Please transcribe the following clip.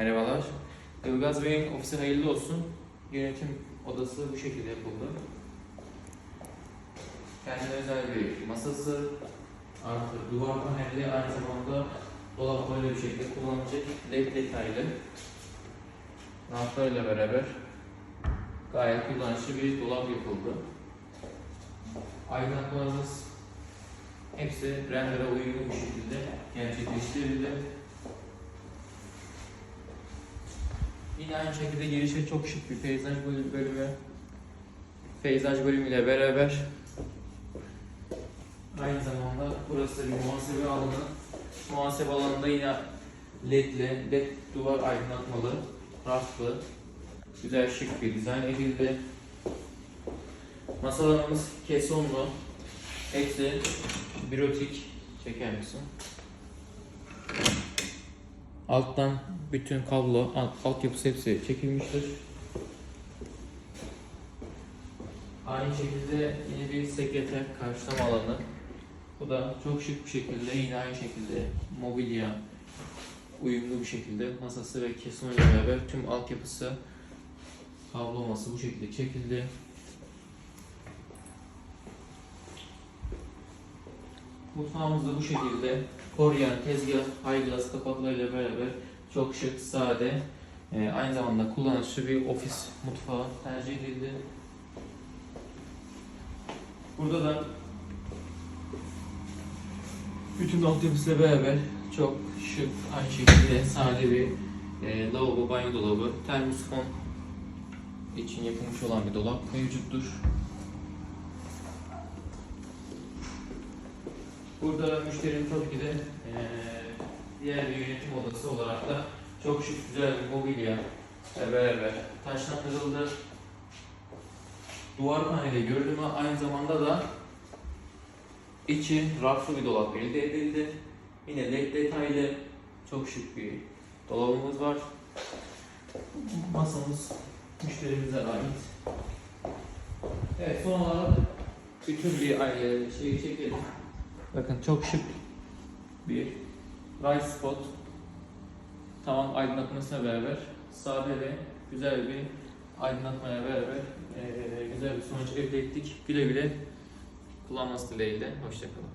Merhabalar. Ilgaz Bey'in ofisi hayırlı olsun. Yönetim odası bu şekilde yapıldı. Kendine özel bir masası, artı duvar paneli aynı zamanda dolap böyle bir şekilde kullanılacak led detaylı. Raflarıyla beraber gayet kullanışlı bir dolap yapıldı. Aydınlatmalarımız hepsi rendere uyumlu bir şekilde Yine aynı şekilde girişe çok şık bir peyzaj bölü- bölümü. Peyzaj bölümüyle beraber aynı zamanda burası bir muhasebe alanı. Muhasebe alanında yine ledli, led duvar aydınlatmalı, raflı, güzel şık bir dizayn edildi. Masalarımız kesonlu, hepsi birotik çeker misin? Alttan bütün kablo, alt, altyapısı hepsi çekilmiştir. Aynı şekilde yine bir sekreter karşılama alanı. Bu da çok şık bir şekilde yine aynı şekilde mobilya uyumlu bir şekilde masası ve kesim ile beraber tüm altyapısı kabloması bu şekilde çekildi. Mutfağımız da bu şekilde koryan tezgah, ayglas kapaklarıyla beraber çok şık, sade, e, aynı zamanda kullanışlı bir ofis mutfağı tercih edildi. Burada da bütün altyapısıyla beraber çok şık, aynı şekilde sade bir e, lavabo, banyo dolabı, termosifon için yapılmış olan bir dolap mevcuttur. Burada müşterinin tabii ki de diğer bir yönetim odası olarak da çok şık güzel bir mobilya beraber taşlandırıldı. Duvar paneli gördüm ama aynı zamanda da içi raflı bir dolap elde edildi. Yine led detaylı çok şık bir dolabımız var. Masamız müşterimize ait. Evet son olarak bütün bir aile şeyi çekelim. Bakın çok şık bir light spot. Tamam aydınlatmasına beraber sade ve güzel bir aydınlatmaya beraber eee, güzel bir sonuç elde ettik. Güle güle kullanması dileğiyle. Hoşçakalın.